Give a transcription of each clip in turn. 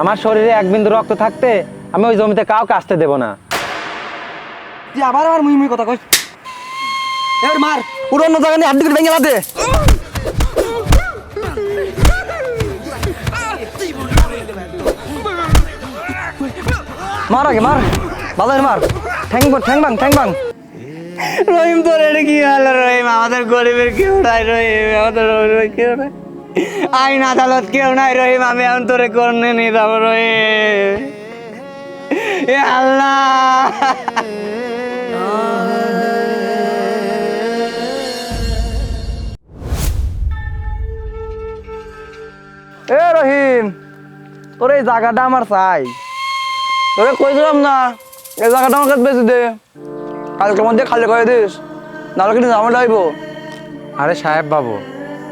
আমার শরীরে এক বিন্দু রক্ত থাকতে আমি ওই জমিতে কাউকে আসতে দেবো না। তুই আবার আবার মুই মুই কথা কই এবার মার অন্য জায়গা নিয়ে করে ভেঙে মার আগে মার। ভালো মার। ঠ্যাং ঠ্যাং বাং ঠ্যাং বাং রহিম তোর এটা কি হলো রহিম? আমাদের গরিবের কেউ নাই রহিম আমাদের গরিবের কেউ নাই আইন আদালত কেউ নাই রহিম, আমি এখন তোরে করনে নিয়ে যাব রহিম। আল্লাহ। এ রহিম, তোর এই জায়গাটা আমার চাই। তোরে কইছিলাম না? এই জায়গাটা আমার কাছে বেশি দে। কালকের মধ্যে খালি করে দিস, নাহলে কিন্তু ঝামেলা হইব। আরে সাহেব বাবু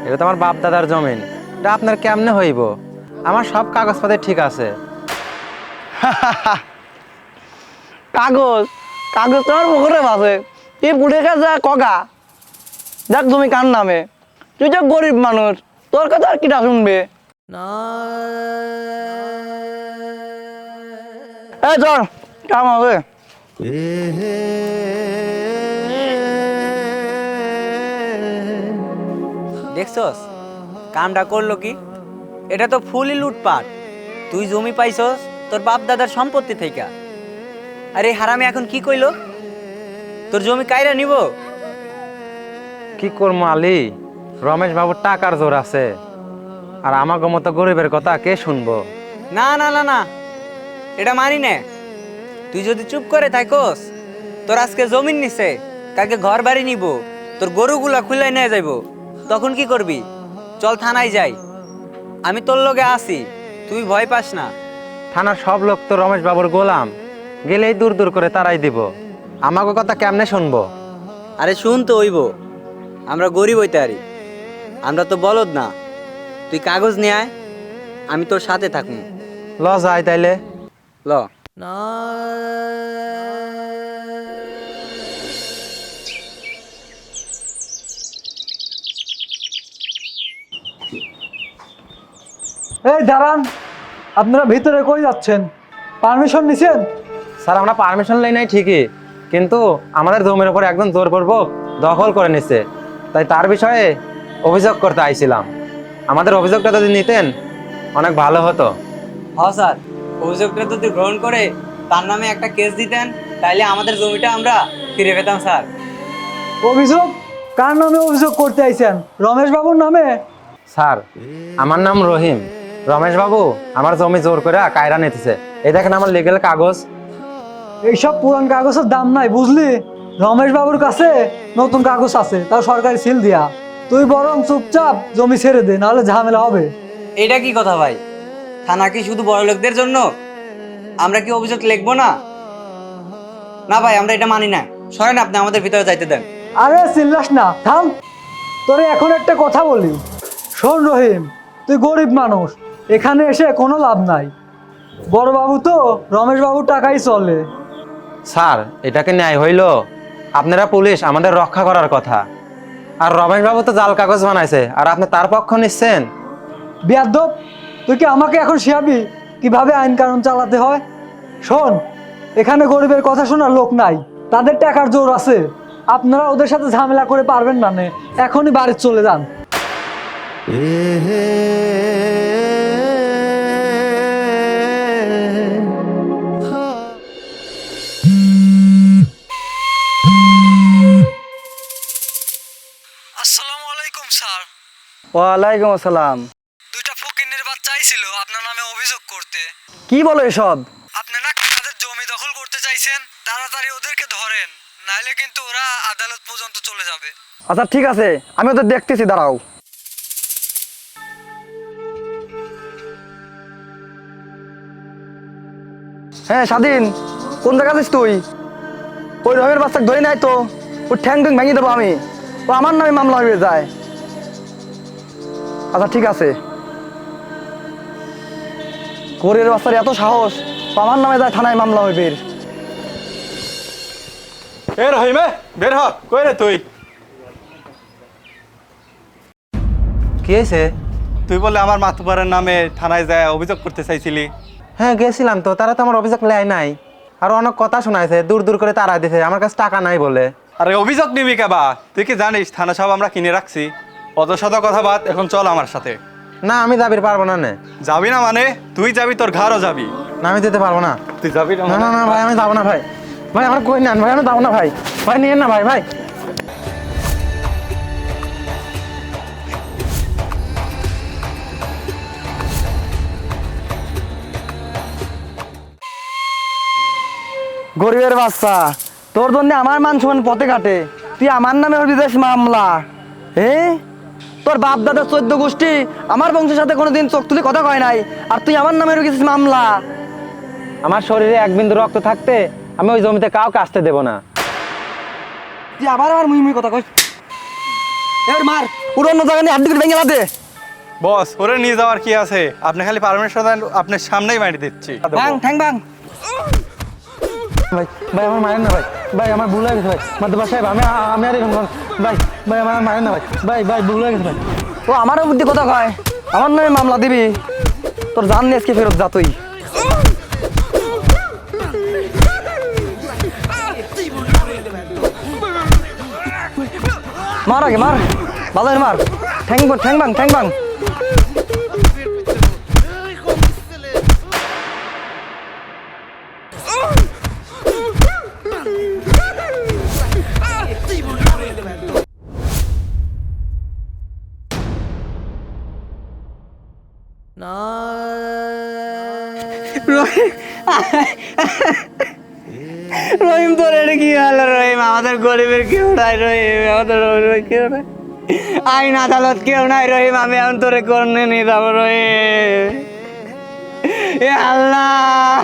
এটা তো আমার বাপ দাদার জমিন। এটা আপনার কেমনে হইব? আমার সব কাগজপাতি ঠিক আছে। কাগজ? কাগজ তোমার মুখরে বাসে তুই বুড়ে কাছে যা কগা। দেখ তুমি কার নামে। তুই তো গরিব মানুষ তোর কথা আর কিটা শুনবে? এই চল কাম হবে। দেখছস? কামটা করল কি? এটা তো ফুলই লুটপাট। তুই জমি পাইছস তোর বাপ দাদার সম্পত্তি থেকে আরে হারামি এখন কি কইলো? তোর জমি কাইরা নিব? কি করব আলী? রমেশ বাবুর টাকার জোর আছে। আর আমাকে মতো গরিবের কথা কে শুনব? না না না না। এটা মানি নে। তুই যদি চুপ করে থাকোস তোর আজকে জমিন নিছে কালকে ঘর বাড়ি নিব তোর গরুগুলা খুলে নিয়ে যাইব। তখন কি করবি? চল থানায় যাই। আমি তোর লগে আসি তুই ভয় পাস না। থানার সব লোক তো রমেশ বাবুর গোলাম গেলেই দূর দূর করে তারাই দিব। আমাকে কথা কেমনে শুনব? আরে শুন তো হইব আমরা গরিব হইতে পারি। আমরা তো বলদ না। তুই কাগজ নিয়ে আয় আমি তোর সাথে থাকুন ল যাই তাইলে। ল। এই দাঁড়ান আপনারা ভিতরে কই যাচ্ছেন? পারমিশন নিছেন? স্যার আমরা পারমিশন লই নাই ঠিকই কিন্তু আমাদের জমির উপর একদম জোরপূর্বক দখল করে নিছে। তাই তার বিষয়ে অভিযোগ করতে আইছিলাম। আমাদের অভিযোগটা যদি নিতেন অনেক ভালো হতো। হ্যাঁ স্যার অভিযোগটা যদি গ্রহণ করে তার নামে একটা কেস দিতেন তাইলে আমাদের জমিটা আমরা ফিরে পেতাম স্যার। অভিযোগ? কার নামে অভিযোগ করতে আইছেন? রমেশ বাবুর নামে? স্যার আমার নাম রহিম। রমেশ বাবু আমার জমি জোর করে কায়রা নিতেছে। এই দেখেন আমার লিগেল কাগজ। এইসব পুরান কাগজের দাম নাই বুঝলি? রমেশ বাবুর কাছে নতুন কাগজ আছে তাও সরকারি সিল দিয়া। তুই বরং চুপচাপ জমি ছেড়ে দে নাহলে ঝামেলা হবে। এটা কি কথা ভাই? থানা কি শুধু বড় লোকদের জন্য? আমরা কি অভিযোগ লিখব না? না ভাই আমরা এটা মানি না। সরেন আপনি আমাদের ভিতরে যাইতে দেন। আরে চিল্লাস না থাম। তোরে এখন একটা কথা বলি। শোন রহিম তুই গরিব মানুষ। এখানে এসে কোনো লাভ নাই। বড় বাবু তো রমেশ বাবুর টাকাই চলে। স্যার এটাকে ন্যায় হইল। আপনারা পুলিশ আমাদের রক্ষা করার কথা। আর রমেশ বাবু তো জাল কাগজ বানাইছে আর আপনি তার পক্ষ নিচ্ছেন? বিয়াদ্দব তুই কি আমাকে এখন শিয়াবি? কীভাবে আইন কানুন চালাতে হয়? শোন এখানে গরিবের কথা শোনার লোক নাই। তাদের টাকার জোর আছে। আপনারা ওদের সাথে ঝামেলা করে পারবেন না নে। এখনই বাড়ি চলে যান। ওয়ালাইকুম আসসালাম। দুইটা ফকিনের বাচ্চা আইছিল আপনার নামে অভিযোগ করতে। কি বলো এসব? আপনি না তাদের জমি দখল করতে চাইছেন? তাড়াতাড়ি ওদেরকে ধরেন কিন্তু ওরা আদালত পর্যন্ত চলে যাবে। আচ্ছা ঠিক আছে আমি ওদের দেখতেছি দাঁড়াও। হ্যাঁ স্বাধীন কোন জায়গা আছিস তুই? ওই বাচ্চা ধরে নাই তো ওর ঠ্যাং ট্যাং ভেঙে দেবো আমি। ও আমার নামে মামলা হয়ে যায়। আচ্ছা ঠিক আছে। কোরের বাচ্চার এত সাহস আমার নামে যায় থানায় মামলা হইবে এ রহিমে বের হ কই রে তুই? কি হয়েছে? তুই বলে আমার মাতুবারের নামে থানায় যায় অভিযোগ করতে চাইছিলি। হ্যাঁ গেছিলাম তো তারা তো আমার অভিযোগ নেয় নাই। আর অনেক কথা শোনাইছে দূর দূর করে তারা দিছে আমার কাছে টাকা নাই বলে। আরে অভিযোগ নিবি কেবা তুই কি জানিস থানা সব আমরা কিনে রাখছি। অত শত কথা বাদ এখন চল আমার সাথে। না আমি যাবির পারব না নে। যাবি না মানে? তুই যাবি তোর ঘরও যাবি। না আমি যেতে পারব না। তুই যাবি না না মানে? না ভাই আমি যাব না ভাই। ভাই আমার কই নেন ভাই আমি যাব না ভাই। ভাই নিয়ে না ভাই ভাই। গরিবের বাচ্চা তোর জন্য আমার মান সমান পথে কাটে তুই আমার নামে হবি দেশ মামলা। হে? তোর বাপ দাদা চোদ্দ গোষ্ঠী আমার বংশের সাথে কোনোদিন চোখ তুলে কথা কয় নাই আর তুই আমার নামে রেখেছিস মামলা। আমার শরীরে এক বিন্দু রক্ত থাকতে আমি ওই জমিতে কাউকে আসতে দেবো না। তুই আবার আমার মুই মুই কথা এর মার পুরো অন্য জায়গা নিয়ে হাত দিকে ভেঙে দে বস ওরে নিয়ে যাওয়ার কি আছে? আপনি খালি পারমিশন দেন আপনার সামনেই মারি দিচ্ছি। ভাঙ ঠ্যাং ভাঙ। ভাই ভাই আমার মারেন না ভাই। ভাই, আমার ভুল হয়ে গেছে ভাই। মাদ্রাবা সাহেব, আমি আমি আর এরকম ভাই ভাই, আমার মারেন না ভাই। ভাই ভাই, ভুল হয়ে গেছে ভাই। ও, আমারও বুদ্ধি কথা কয়। আমার নামে মামলা দিবি। তোর জান নিয়ে আজকে ফেরত যা তুই। মার আগে, মার। ভালো করে মার। ঠ্যাং ঠ্যাং ভাঙ ঠ্যাং ভাঙ রহিম, তোর এটা কি হলো রহিম? আমাদের গরিবের কেউ নাই রহিম, আমাদের কেউ নাই। আইন আদালত কেউ নাই রহিম, আমি এখন তোরে করনে নিয়ে যাব রহিম। আল্লাহ!